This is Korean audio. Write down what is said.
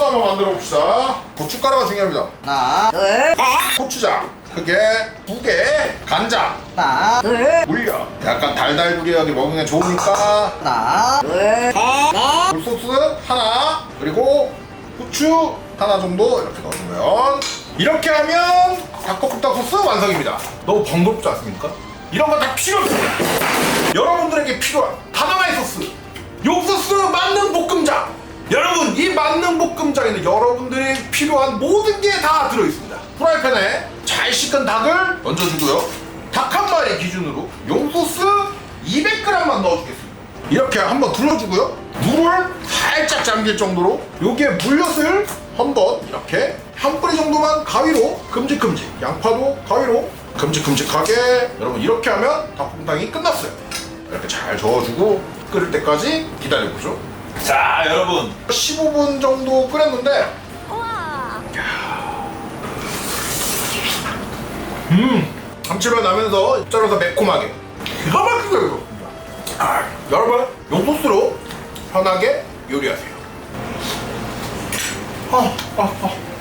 한번 만들어 봅시다. 고춧가루가 중요합니다. 하나, 둘, 고추장 크게 두 개, 간장, 하나, 둘, 물엿. 약간 달달구리하게 먹으면 좋으니까 하나, 둘. 굴소스 하나 그리고 후추 하나 정도 이렇게 넣어주면 이렇게 하면 닭볶음탕 소스 완성입니다. 너무 번거롭지 않습니까? 이런 거 다 필요 없습니다. 여러분들에게 필요한 볶음장에는 여러분들이 필요한 모든 게 다 들어있습니다. 프라이팬에 잘 식은 닭을 얹어주고요. 닭 한 마리 기준으로 용소스 200g만 넣어주겠습니다. 이렇게 한번 둘러주고요. 물을 살짝 잠길 정도로 여기에 물엿을 한번 이렇게 한 뿌리 정도만 가위로 큼직큼직 양파도 가위로 큼직큼직하게 여러분 이렇게 하면 닭볶음탕이 끝났어요. 이렇게 잘 저어주고 끓을 때까지 기다려보죠. 자 여러분. 15분 정도 끓였는데. 음. 감칠맛 나면서 쩔어서 매콤하게. 기가 막히게 이거. 아, 여러분 요 소스로 편하게 요리하세요. 아, 아, 아.